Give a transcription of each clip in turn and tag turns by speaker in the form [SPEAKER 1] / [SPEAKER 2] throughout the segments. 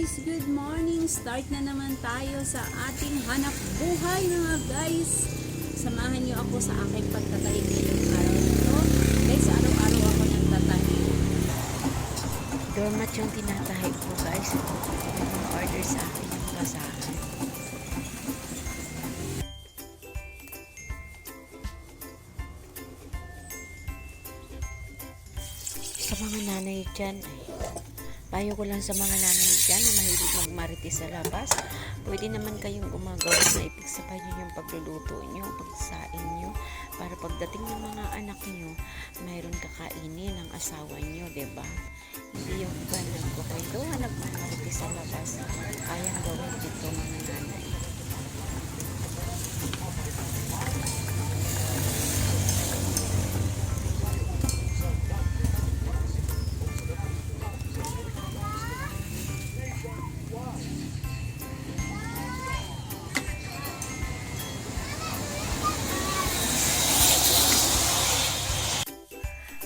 [SPEAKER 1] guys, good morning. Start na naman tayo sa ating hanap buhay mga guys. Samahan niyo ako sa aking pagtatahi ngayong araw na ito. Guys, araw-araw ako nagtatahi.
[SPEAKER 2] Doormat yung tinatahi ko guys. Order sa akin yung basahan. Sa mga nanay dyan, ay, payo ko lang sa mga nanay dyan na mahilig magmarites sa labas. Pwede naman kayong gumagawa na ipigsabay nyo yung pagluluto nyo, pagsain nyo, para pagdating ng mga anak nyo, mayroon kakainin ng asawa nyo, ba? Hindi yung iba nagkukwentuhan, nagmamarites sa labas.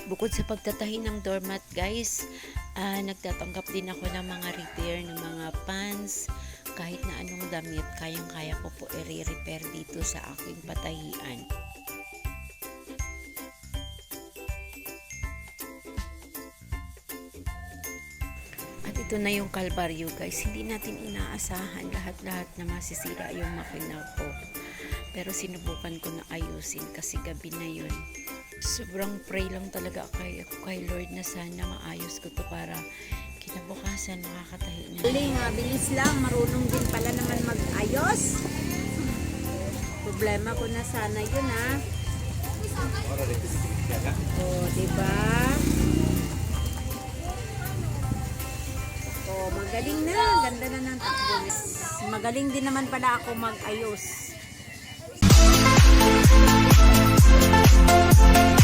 [SPEAKER 2] Bukod sa pagtatahi ng doormat guys, ah, nagtatanggap din ako ng mga repair ng mga pants, kahit na anong damit, kayang-kaya ko po i-repair dito sa aking patahian. At ito na yung kalbaryo guys, hindi natin inaasahan lahat-lahat na masisira yung makina ko. Pero sinubukan ko na ayusin kasi gabi na yun sobrang pray lang talaga kay, kay Lord na sana maayos ko to para kinabukasan makakatahi na.
[SPEAKER 1] Galing, mabilis lang. Marunong din pala naman mag-ayos. Problema ko na sana yun ha. O, di ba? O, magaling na. Ganda na ng takbo. Magaling din naman pala ako mag-ayos. Thank you.